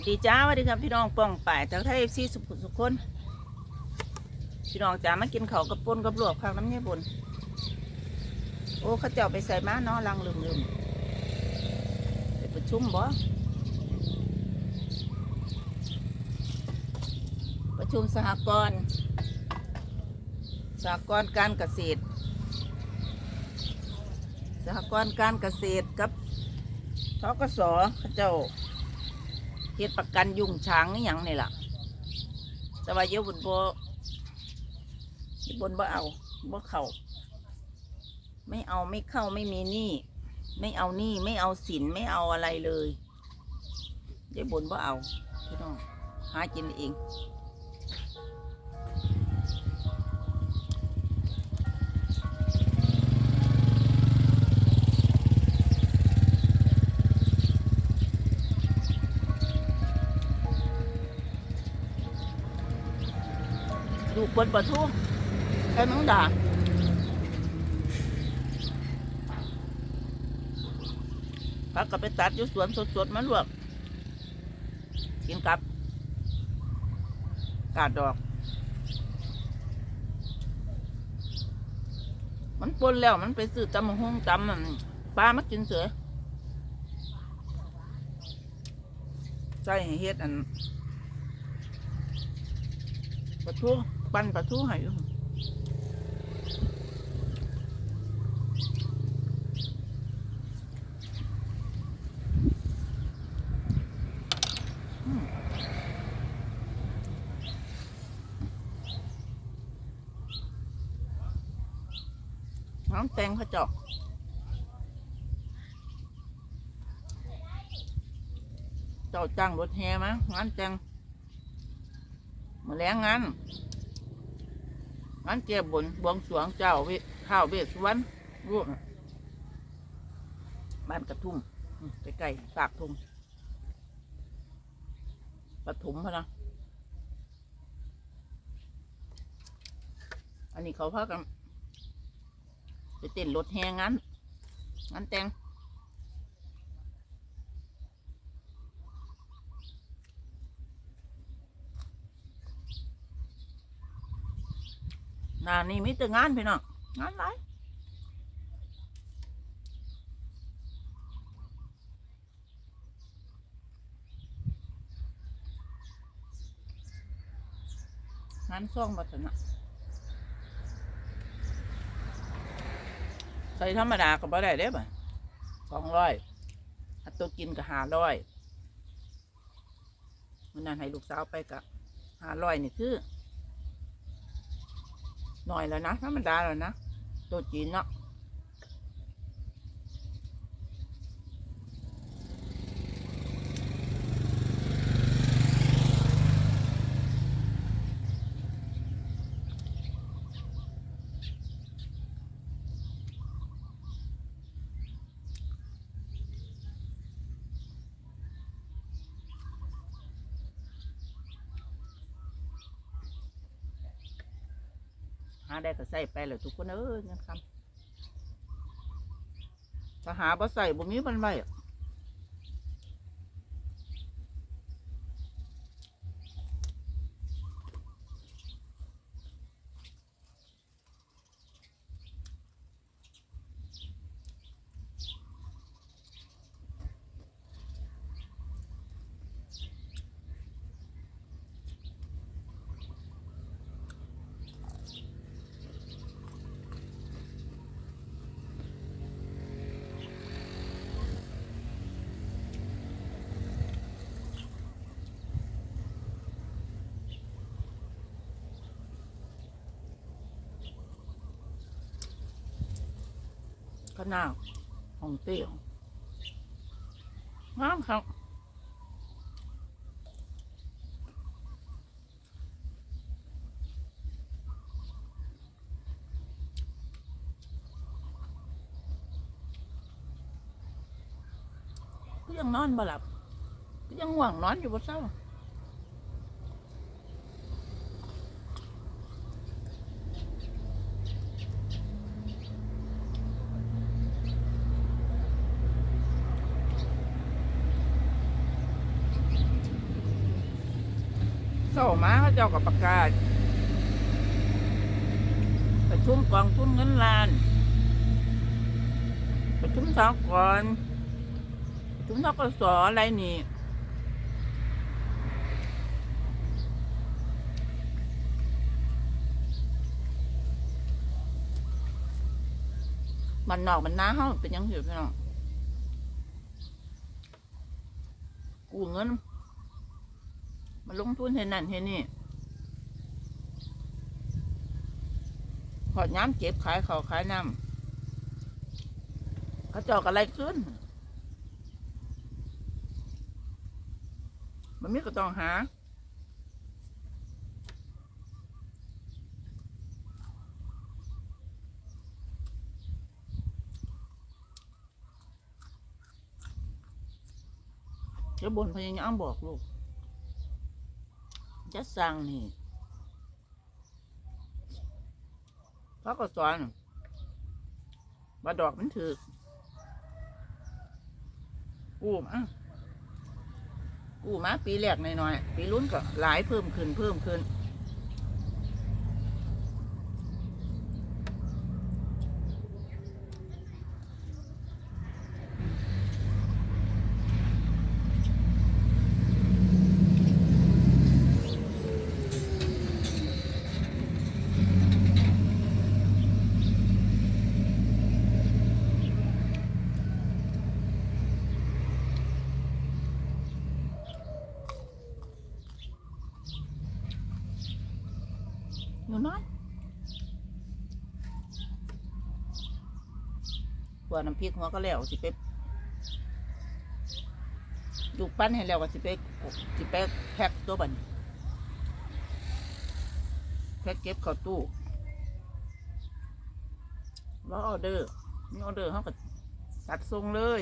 วัสดีจ้าสวัสดีครับพี่น้องป้องป่ายจากไทยเอฟซีสุขุสุขคน พี่น้องจ้ามากินเขากับปนกับลวกผักน้ำเงี้ยบน โอ้เขาเจ้าไปใส่ม้าเนาะลังลืมลืมไปประชุมบ่ประชุมสหกรณ์สหกรณ์การเกษตร สหกรณ์การเกษตรกับทกสเขาเจ้า เฮ็ดประกันยุ่งช้างนี่หยังนี่ล่ะ แต่ว่าเยอะบนบ่บนบ่เอาบ่เข้าไม่เอาไม่เข้าไม่มีหนี้ไม่เอาหนี้ไม่เอาสินไม่เอาอะไรเลยเยอะบนบ่เอาพี่น้องหากินเอง บนปะทุแค่น้องด่าพักกับไปตัดอยู่สวนสดๆมาลวกกินกับกาดดอก มันปนแล้วมันไปซื้อตำมะฮงตำปลามากินเสือใส่เฮ็ดอันปลาทู ปั้นปลาทูให้น้ำแตงเขาเจาะเจ้าจ้างรถแห่มั้งงานแตงมาแล้งงาน งานเจ็บนบวงสรวงเจ้าเวข้าวเวสสุวรรณรูปบ้านกระทุ่มอืมใกล้ๆปากทุ่มปฐมพะนะอันนี้เขาพากันไปเต้นรถแห่งานงานแต่ง นานี่มีแต่งานพี่น้องงานหลายงานซ่องบัตนะใส่ธรรมดาก็บ่ได้เด้บ่ะสองร้อยตัวกินก็หาร้อยมันนั้นให้ลูกสาวไปกับหาร้อยนี่คือ หน่อยแล้วนะธรรมดาแล้วนะตัวจีนเนาะ หาได้ก็ใส่ไปเลยทุกคนเอ้ยเงินคำถ้าหาบ่ใส่บ่มีมันไว้ อะนาวห้องเตี้ยงามครับก็ยังนอนบ่หลับก็ยังห่วงนอนอยู่บ่เศร้า ศร้ามาเขาเจ้ากับประกาศประชุมกองทุนเงินล้านประชุมสากรณ์ประชุมทกสอะไรนี่มันนอกมันน้าเฮาเป็นยังอยู่พี่น้องกู้เงิน มาลงทุนเห็นนั่นเห็นนี่พอย้ำเจ็บขายเขาขายน้ำเขาเจอกอะไรขึ้น มันไม่ก็ต้องหาเดี๋ยวบนพยายามบอกลูก จะสั่งนี่เขาก็สอนว่าดอกมันถือกู้มากู้มาปีแรกหน่อยๆปีรุ่นก็หลายเพิ่มขึ้นเพิ่มขึ้น อยู่น้อยกว่าน้ำพริกหัวก็แล้วสิไปดูกปั้นให้แล้วก็สิไปสิไปแพ็คตัวบันแพ็คเก็บเข้าตู้แล้วออเดอร์นี่ออเดอร์เขาก็ตัดทรงเลย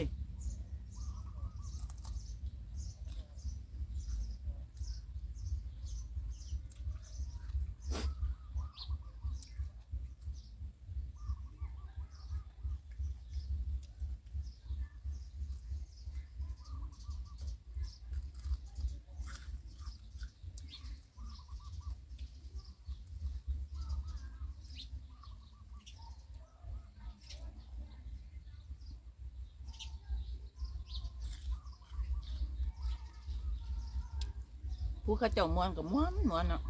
ผู้ข้าเจ้ามวนกับม้วนม้วนเนาะ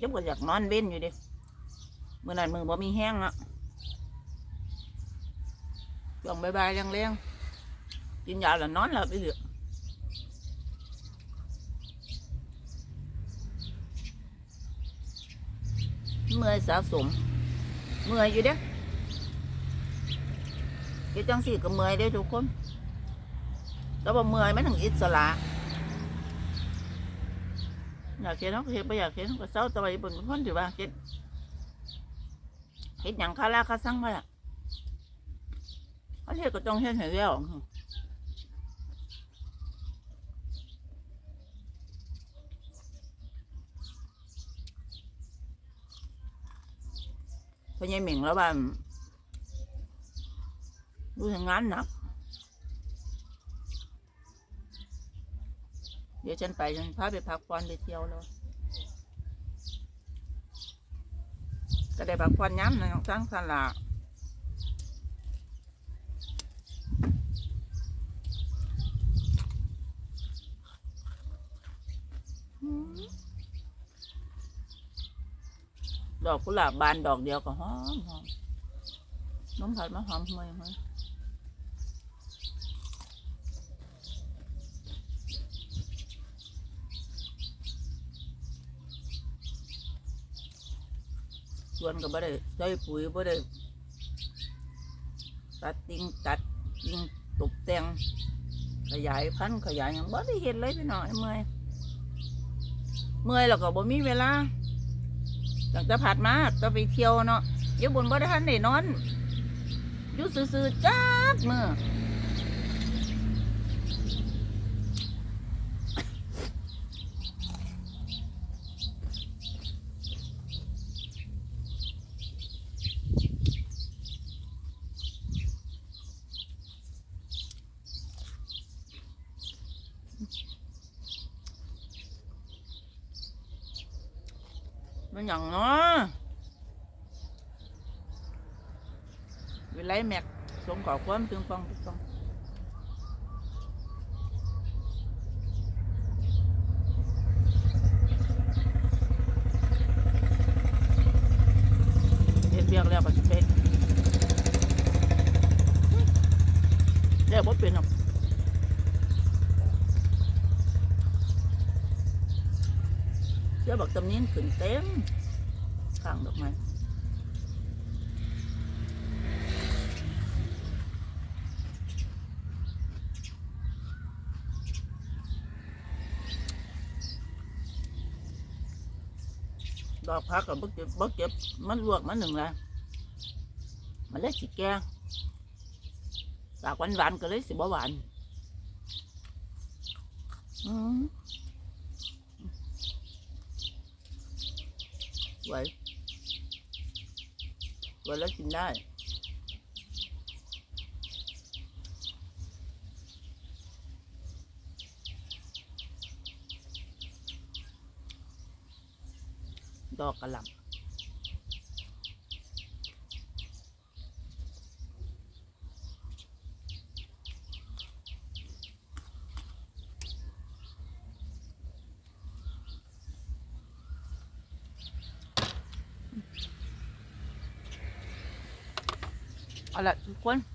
ยังบ่อยากนอนเว้นอยู่เดิเมื่อนั้นมือบ่มีแห้งเนาะ ช่วงบ่ายๆยังเลี้ยงกินยาแล้วนอนแล้วไปเถอะเมื่อยสะสม เมื่อยอยู่เด้เฮ็ดจังสี่ก็เมื่อยเด้ทุกคนแต่ว่าเมื่อยไมันถึงอิสระอยากเฮ็ดเขาก็เฮ็ดบ่อยากเฮ็ดเขาก็เศร้าต่ว่าอีเบิ่งเป็นคนที่ว่าเฮ็ดเฮ็ดหยังคาราคาซังมาล่ะ เขาเฮ็ดก็ต้องเฮ็ดให้แล้วพอใหญายเหม่งแล้วว่าดูทางงานหนัก เดี๋ยวฉันไปฉันพาไปพักผ่อนไปเที่ยวแล้วก็ได้พักผ่อนย้ำนะน้องทั้งสลา ดอกกุหลาบบานดอกเดียวก็หอมหอมน้ำผัดมะหอมห่วยห่วยสวนก็บ่ได้ใส่ปุ๋ยบ่ได้ตัดติงตัดติงตกแต่งขยายพันธุ์ขยายอย่างบ่ได้เห็นเลยพี่น้องเมื่อยเมื่อยแล้วก็บ่มีเวลา หลังจากผัดมาก็ไปเที่ยวเนาะเดี๋ยวบนบ่ได้ทันได้นอนอยู่ซื่อๆจักมือ มันอย่างเนาะเวลาแม็กส่งขอความถึงปองถึงปองเฮ็ดเบียกแล้วก็สิเป็นเดี๋ยวบ่เป็นหรอกเดี๋ย วบอกตำนี้ขึ้นเต็มข้างดอกไม้ดอกพักกับบ่เก็บบ่เก็บมันลวกมันหนึ่งละมันเลยสิแก่ปากหวานหวานๆก็เลยสิบ่หวานอืม ไหวไหวแล้วกินได้ดอกกระหล่ำเอาละทุก คน